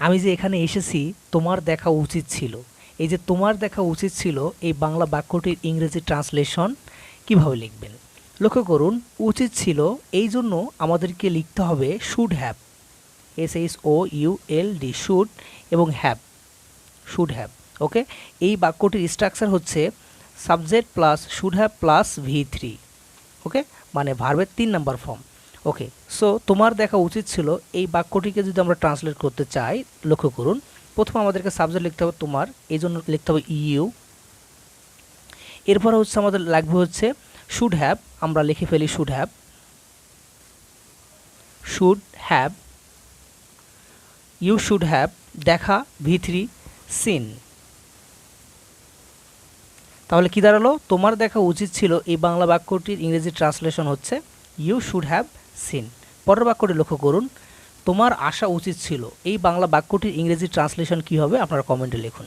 আমি যে এখানে এসেছি, তোমার দেখা উচিত ছিল। এই যে তোমার দেখা উচিত ছিল, এই বাংলা বাক্যটির ইংরেজি ট্রান্সলেশন কীভাবে লিখবেন? লক্ষ্য করুন, উচিত ছিল এই জন্য আমাদেরকে লিখতে হবে should have S H O U L D should এবং হ্যাভ শুড হ্যাভ ওকে এই বাক্যটির স্ট্রাকচার হচ্ছে subject plus should have plus V three okay মানে ভার্বের তিন নাম্বার ফর্ম ওকে সো তোমার দেখা উচিত ছিল এই বাক্যটিকে যদি আমরা ট্রান্সলেট করতে চাই, লক্ষ্য করুন। প্রথমে আমাদেরকে সাবজেক্ট লিখতে হবে তোমার এই জন্য লিখতে হবে ইউ এরপরে হচ্ছে আমাদের লাগবে হচ্ছে শুড হ্যাভ আমরা লিখে ফেলি should have should have you should have দেখা ভি থ্রি সিন তাহলে কি দাঁড়াল? তোমার দেখা উচিত ছিল এই বাংলা বাক্যটির ইংরেজি ট্রান্সলেশন হচ্ছে ইউ শুড হ্যাভ সিন পরের বাক্যটি লক্ষ্য করুন। তোমার আসা উচিত ছিল। এই বাংলা বাক্যটির ইংরেজি ট্রান্সলেশন কী হবে? আপনারা কমেন্টে লিখুন।